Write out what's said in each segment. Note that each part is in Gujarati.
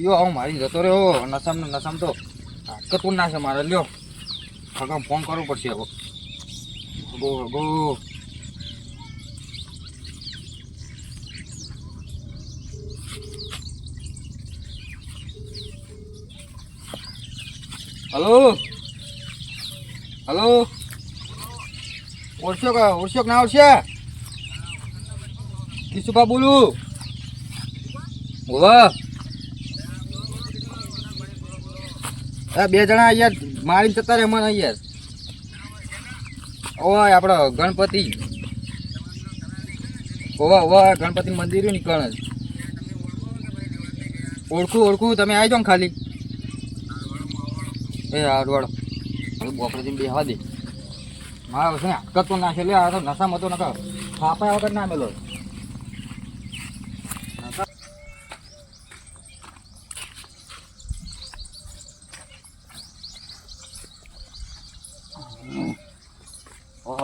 અલે, યો આવું મારી જતો રહ્યો. નસમ ને નસામ તો કતું ના છે મારે. લ્યો ખગમ ફોન કરવો પડશે હવે. Go go. હલો? હલો? ઓળશો કા ઓળશો ના ઓળશે? કિશુભા બોલું. ઓવા આ બે જણા યાર મારી જતા રહે મને યાર ઓય, આપણો ગણપતિ. ઓવા ઓવા, ગણપતિ મંદિર નીકળે. ઓળખું ઓળખું, તમે આવી જાઓ ખાલી. એ આ રોડ હવે બોપડે બેહવા દે. મારા છે હકત તો નાખે. લે, આ તો નશામાં તો નકા ફાફા વગર ના મેલો.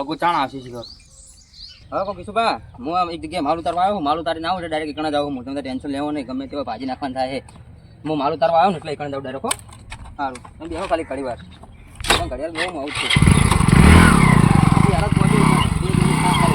હગુ ચાણા આવશે શીખર હવે કીધું, બા, હું આમ એક જગ્યાએ માલ ઉતારવા આવ્યો માલ ઉતારી ના આવું ડાયરેક્ટ એકણા જાવ હું મોટા ટેન્શન લેવો નહીં. ગમે તેવા ભાજી નાખવાનું થાય છે. હું માલ ઉતારવા આવ્યો ને એટલે એકણા જાવ ડાયરેક્ટ સારું એમ બેહો ખાલી ઘડી વાર ઘડિયાળ બહુ આવું છું પછી હાલત પહોંચી બે મિનિટ ના થાય.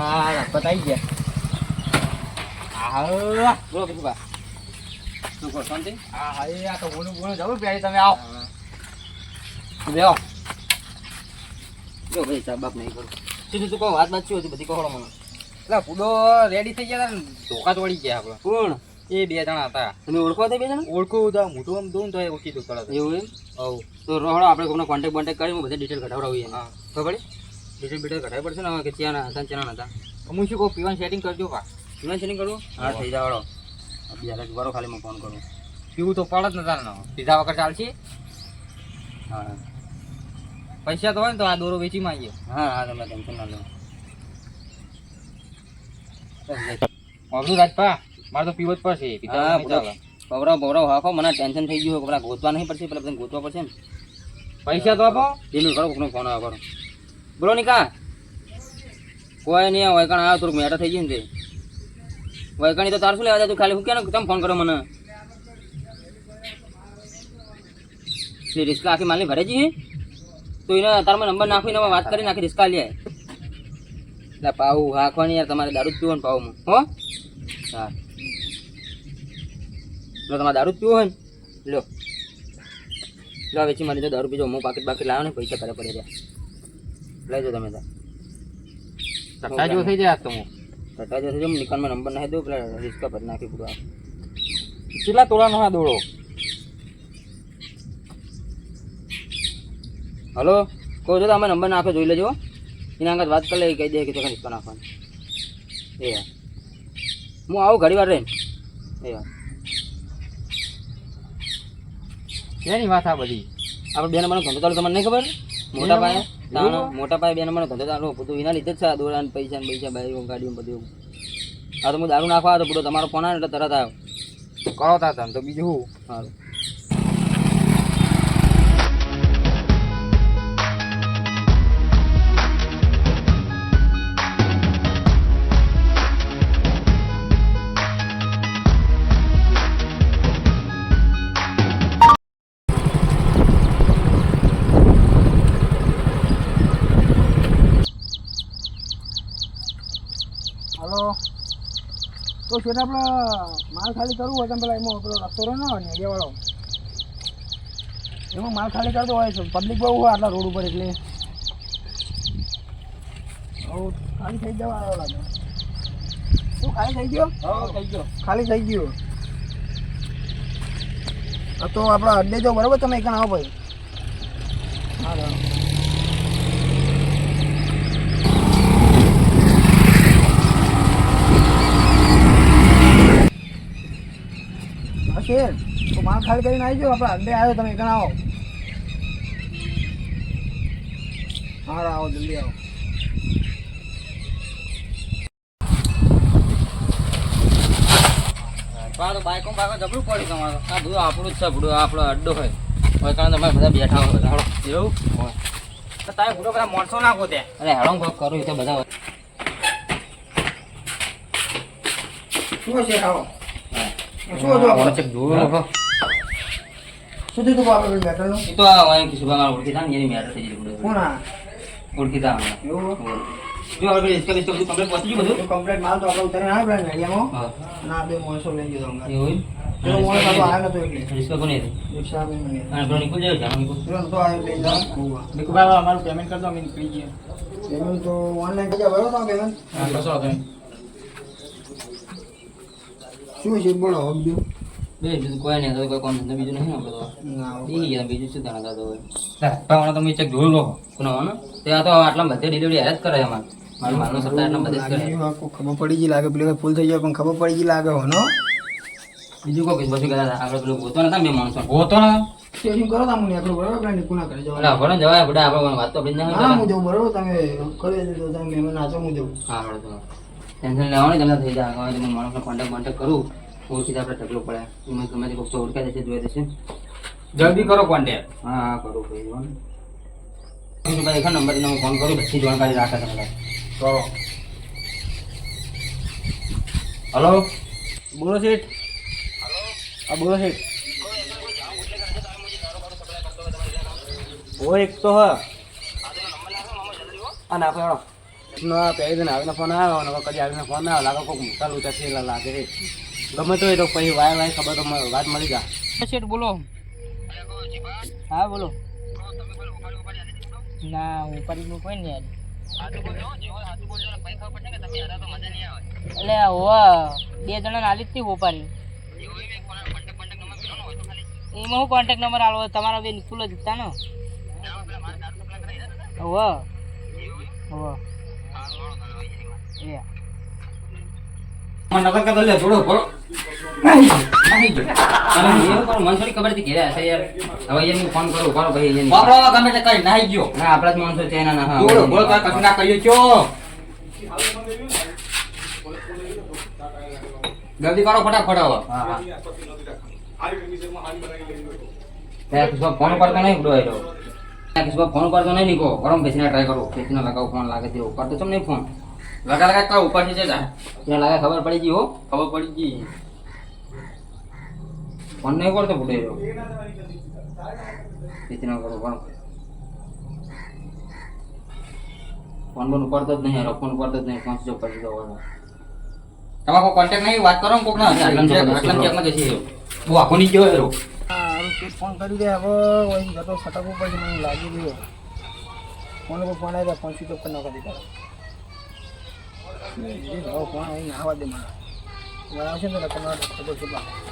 આ પતાઈ ગયા આ બોલો કીધું બા. શું કહો શાંતિ? હા હા એ આ તો બોલું બોલું જવું પ્યારી તમે આવો. બે આવો જો ભાઈ સાહેબ બાપ નહીં કરું. શું તું કહો વાત બાત શું હતી બધી કહો મને. એટલે પૂડો રેડી થઈ ગયા ધોકા તોડી ગયા આપણે. કોણ? એ બે જણા હતા. તમે ઓળખો હતા બે જણા? ઓળખું તો મોટું આમ દઉં તો એ ઓળખી દઉં તરત એવું એમ? હવ. તો રોહડો આપણે કોઈને કોન્ટેક્ટ બોન્ટેક્ટ કરી હું બધા ડિટેલ કઢાવડાવીએ હા. ખબર ડિટેલ બિટેલ કઢાવી પડશે ને કે ત્યાં હતા ત્યાં હતા હું શું કહું પીવાનું સેટિંગ કરજો પા. પીવાનું સેટિંગ કરું? હા થઈ જાવ બીજા બરો ખાલી હું ફોન કરું. પીવું તો પડત ને તારે. પીધા વગર ચાલશે? હા. પૈસા તો હોય ને તો આ દોરો વેચી માંગીએ હા હા તમે ટેન્શન ના લો. રાજપા મારે તો પીવો જ પડશે પીધા પવરાવ પવરાવ હાખો મને ટેન્શન થઈ ગયું પેલા ગોતવા નહીં પડશે પેલા બધા ગોતવા પડશે ને. પૈસા તો આપો. કરો કોકનો ફોન આવે કરો બોલો નિકા. કોઈ નહીં વૈકણ આવ્યો થોડુંક મેટા થઈ ગયું ને તે. વૈકણી તો તાર શું લેવા તું? ખાલી હું ક્યાં તમે ફોન કરો મને? તે રિસ્કા આખી માલની ભરે જઈએ તો એને તાર મને નંબર નાખીને વાત કરી નાખી રિસ્કા લે એટલે પાવું હાખવાની યાર, તમારે દારૂ જ પીવો ને પાવું હો? હા. જો તમારે દારૂ જ પીવો હોય ને? લો. લો વેચી મારી તો દારૂ પીજો, હું પાકીટ બાકીટ લાવો ને, પૈસા કરે પડે લઈ જાઓ તમે તાર કટ્ટા જો થઈ જાય તો હું. જશે જો નિકાલમાં નંબર નાખી દઉં પેલા રિસ્કા પર નાખી પૂરા કેટલા તોલાનો હા દોડો હલો? કહો છો તો અમે નંબર નાખો જોઈ લેજો. એના આગળ વાત કરી લે કહી દે કે તો રિસ્કા નાખવાનું. એ હા. આવું ઘડી વાર રહીને. એ હા. શેની વાત આ બધી? આપણે બે નંબરનો ધંધો ચાલુ તમને નહીં ખબર? મોટા પાયે? તાણો મોટા પાયે બે નંબરનો ધંધો તાણો બધું એના લીધે જ છે દોડા પૈસા પૈસા બાઈકો ગાડીઓ બધું આ તો હું દારૂ નાખવા આવ્યો તો બધો તમારો ફોન આવે એટલે તરત આવ્યો. કરો તા તો બીજું શું સારું તો શેઠ આપણે માલ ખાલી કરવું હોય તમે પેલા એમાં પેલો રસ્તો રહ્યો ને નેડિયાવાળો એમાં માલ ખાલી કરતો હોય છે. પબ્લિક બહુ હોય આટલા રોડ ઉપર એટલે. ખાલી થઈ જવા આવ્યો લાગે. શું ખાલી થઈ ગયો? થઈ ગયો. ખાલી થઈ ગયો. તો આપણા અડ્ડે જો બરાબર તમે એક આવો ભાઈ. છે. તો માલ ખાલી કરીને આવી જાઓ આપણા અડ્ડે આવ્યો તમે એકણ આવો. હા આવો જલ્દી આવો. તમારું બાઈકો બાઈકો જબરું પડ્યું તમારું. આ ધૂળ આપણું જ આપણો અડ્ડો હોય હોય કારણ બધા બેઠા હોય તારે ભૂડો બધા માણસો નાખો તે. અરે હેડો ભાગ કરું બધા. શું છે શું આપણે? ચેક જોવો આપણે એ તો આ બાબા ને એની મેટર થઈ ગઈ કોણ આ ઓળખી થાય એવું? જો હવે ઇસકા બિસ્કા બધું કમ્પ્લીટ પહોંચી ગયું બધું? કમ્પ્લેટ માલ તો આપણે ઉતારીને આવ્યા પેલા નડિયામાં હા. ના બે માણસો લઈ ગયો એવું આપણો નતો એટલે. રિસ્કા કોને હતી? રિક્ષા આપીને મને અને જાય લઈ જાઓ હોવા. નિકુભાઈ અમારું પેમેન્ટ કરી દો અમે નીકળી જઈએ પેમેન્ટ તો ઓનલાઈન કરી બરોબર તો પેમેન્ટ હા નહીં. શું છે બોલો હવે બીજું બે બીજું કોઈ નહીં કોઈ કામ ધંધો બીજું નહીં આપણે તો. ઈ ગયા બીજું શું ધંધા થતું હોય. પણ તમે ચેક જોઈ લો કોનો તે આ તો આટલા બધે ડિલિવરી હેર જ કરે અમાર. મારું માલનો સપ્લાય આટલા બધે કરે. ખબર પડી ગઈ લાગે પેલી ફૂલ થઈ જાય પણ ખબર પડી ગઈ લાગે હો બીજું કોઈ પછી કદાચ આપણે પેલું ગોતો નતા બે માણસો. ગોતો ને? કરો તમે બરોબર કરે જવા જવાય બધા આપણે વાત તો આપણી ના હું જવું બરોબર તમે કરી દેજો તમે મહેમાન નાચો હું જવું. હા તો. ટેન્શન લેવાની તમને થઈ જાય. હવે તમે માણસનો કોન્ટેક્ટ કોન્ટેક્ટ કરું ઓળખી આપણે ઢગલો પડે. એમાં ગમે તે કોઈ તો જશે જોઈ દેશે જલ્દી કરો કોન્ટેક્ટ હા હા કરું ભાઈ જોવાનું ભાઈ એક નંબર હું ફોન કરું બધી જાણકારી રાખે તમે કરો. હલો બોલો શેઠ. હા બોલો શેઠ. ઓ એક તો હા. આ ના પેલો ના આવે આવીને ફોન આવ્યો ને કદી આવીને ફોન આવ્યો, લાગે કોઈક મોટા લોચા છે લાગે ગમે તો એ તો પછી વાય વાય ખબર તો વાત મળી જા શેઠ, બોલો. હા, બોલો. ના, હું પડી નું કોઈ નહીં એટલે હોવા બે જણા આલી જ હોપારી એમાં હું કોન્ટેક્ટ નંબર આલો, તમારા બે નિકુલ જ હતા ને. હોવા હોવા મને કરતો લે થોડો ભરો. કરો? ખબર હતી ઘેરે હશે યાર. હવે એને ફોન કરું કરો ભાઈ એને બાપડો ગમે તે કઈ નાઈ ગયો. ના આપણા જ છે એના ના બોલો બોલો તો કશું ના કહીએ છો. જલ્દી કરો ફટાફટ હવે હા હા ફોન કરતો નહીં ત્યાં કિશોર ફોન કરતો નહીં નીકો ગરમ બેસીને ટ્રાય કરો. બેસીને લગાવો ફોન લાગે તેવો કરતો છો નહીં ફોન લગા લગા કા ઉપર નીચે જા. ત્યાં લાગે ખબર પડી ગઈ હો. ખબર પડી ગઈ. ફોન નહીં કરતો કરો ગરમ ફોન બોન કરતો જ નહીં ફોન કરતો જ નહીં ફોન જો પછી તમારે કોઈ કોન્ટેક્ટ નહીં વાત કરો ને કોક ના આટલા આટલા ચેકમાં જશે. બહુ આખો નહીં ગયો ફોન કરી દે હવે જતો મને લાગી ગયો. ફોન ઉપર ફોન આવ્યા ફોન સ્વિચ ઓફ કરી ફોન આવીને આવવા દે મને આવશે ને તમારો ખબર છે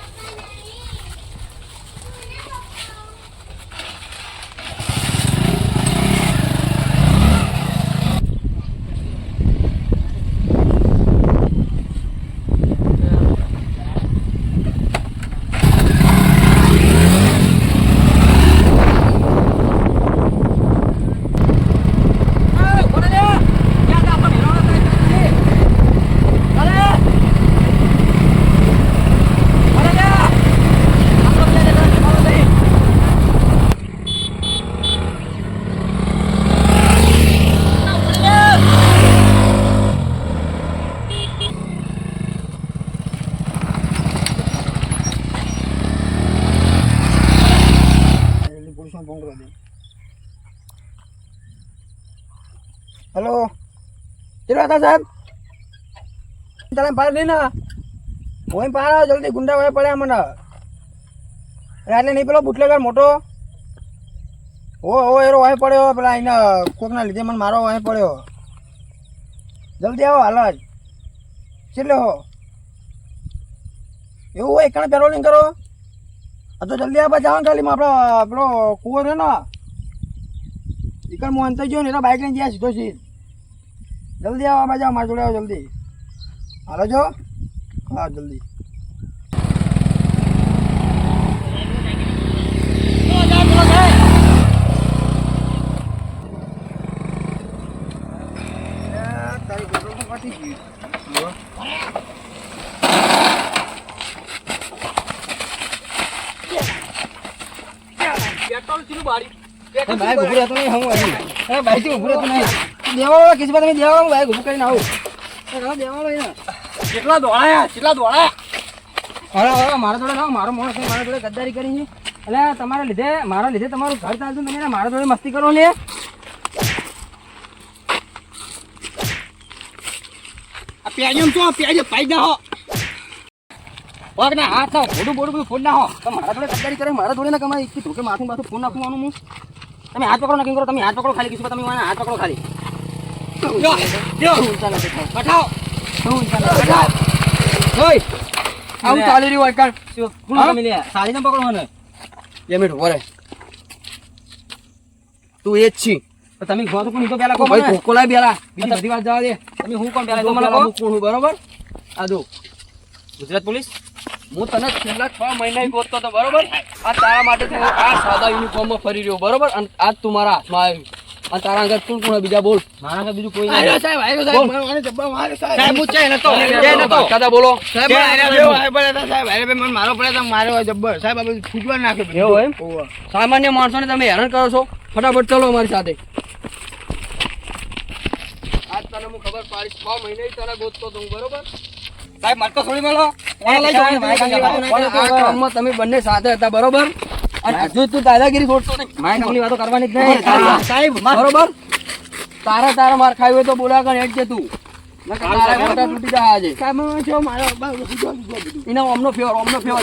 હેલો ચલો હતા સાહેબ તમે બહાર લઈને હું બહાર આવો જલ્દી ગુંડા વાળા પડ્યા મને એટલે નહીં પેલો બુટલેગર મોટો ઓ ઓ એરો વાય પડ્યો પેલા એને કોકના લીધે મને મારો વાય પડ્યો જલ્દી આવો હાલ જ છેલ્લે હો એવું હોય એકણ પેરોલિંગ કરો આ તો જલ્દી આપણે જવાનું ખાલી આપણો પેલો કુવો છે ને એકણ મોહન અંતર ગયો ને એટલે બાઇક લઈને ગયા સીધો સીધ જલ્દી આવો આમાં જાઓ મારા જોડે આવો જલ્દી. હાલો છો હા જલ્દી. પેટ્રોલ ચીલું બારી પેટ્રોલ ભાઈ ઉભરો તો નહીં હું ભાઈ ઉભરો તો નહીં. દેવાવાળા કિસ્મત તમે દેવાળો ભાઈ, ઘૂમ કરીને આવું. અહીંયા. કેટલા દોડાયા કેટલા દોડાયા? હવે હવે મારા જોડે લાવો મારો માણસ મારા જોડે ગદ્દારી કરી છે. એટલે તમારા લીધે, મારા લીધે તમારું ઘર ચાલતું તમે મારા જોડે મસ્તી કરો લે પ્યાજમ તો પ્યાજ, પાઈ દે હો પગ ના હાથ ના ફોટું બોડું બધું ફોન ના હો તો મારા જોડે ગદ્દારી કરે, મારા જોડે ના કમાય. એક કે માથું માથું ફોન નાખવાનું હું તમે હાથ પકડો નક્કી કરો? તમે હાથ પકડો ખાલી કિસ્મત તમે હાથ પકડો ખાલી. આવું ચાલી રહ્યું આજકાલ શું? કોણ હા? તમે લે? સાડીને પકડો મને બે મિનિટ ઊભો તું એ જ છી. તમે ગો તો કોણ તો પેલા કહો ભાઈ મને. લાય પેલા. બીજી બધી વાત જવા દે. તમે હું કોણ પેલા તો મને મને કહો કહો કોણ હું બરોબર? આ જો. ગુજરાત પોલીસ? હું તને છેલ્લા છ મહિના ગોતતો હતો બરોબર? આ તારા માટે આ સાદા યુનિફોર્મમાં ફરી રહ્યો બરોબર? અને આજ તું મારા હાથમાં આવ્યું. અને તારા આગળ કોણ કોણ બીજા બોલ. મારા આગળ બીજું કોઈ નહીં. સાહેબ આયો સાહેબ. મને જબ્બા મારે સાહેબ. સાહેબ હું નતો. જય નતો. દાદા બોલો. સાહેબ, આયો હતા, સાહેબ. અરે મને મારો પડે તો મારે જબ્બર. સાહેબ આપણે ફૂટવા નાખે એવો એમ? સામાન્ય માણસોને તમે હેરાન કરો છો? ફટાફટ ચલો અમારી સાથે. આજ તને હું ખબર પાડીશ. છ મહિને તને ગોતતો હું બરોબર? સાહેબ મારે તો થોડી મળો? મારા આ તમે બંને સાથે હતા બરોબર? હજુ તું દાદાગીરી છોડતો નહીં. વાતો કરવાની જ નહીં. સાહેબ બરોબર? તારા તારા માર ખાવી હોય તો બોલા કર હેડ છે તું. તારા ગોટા તૂટી જાય આજે. ઓમનો ફેવર અમનો ફેવર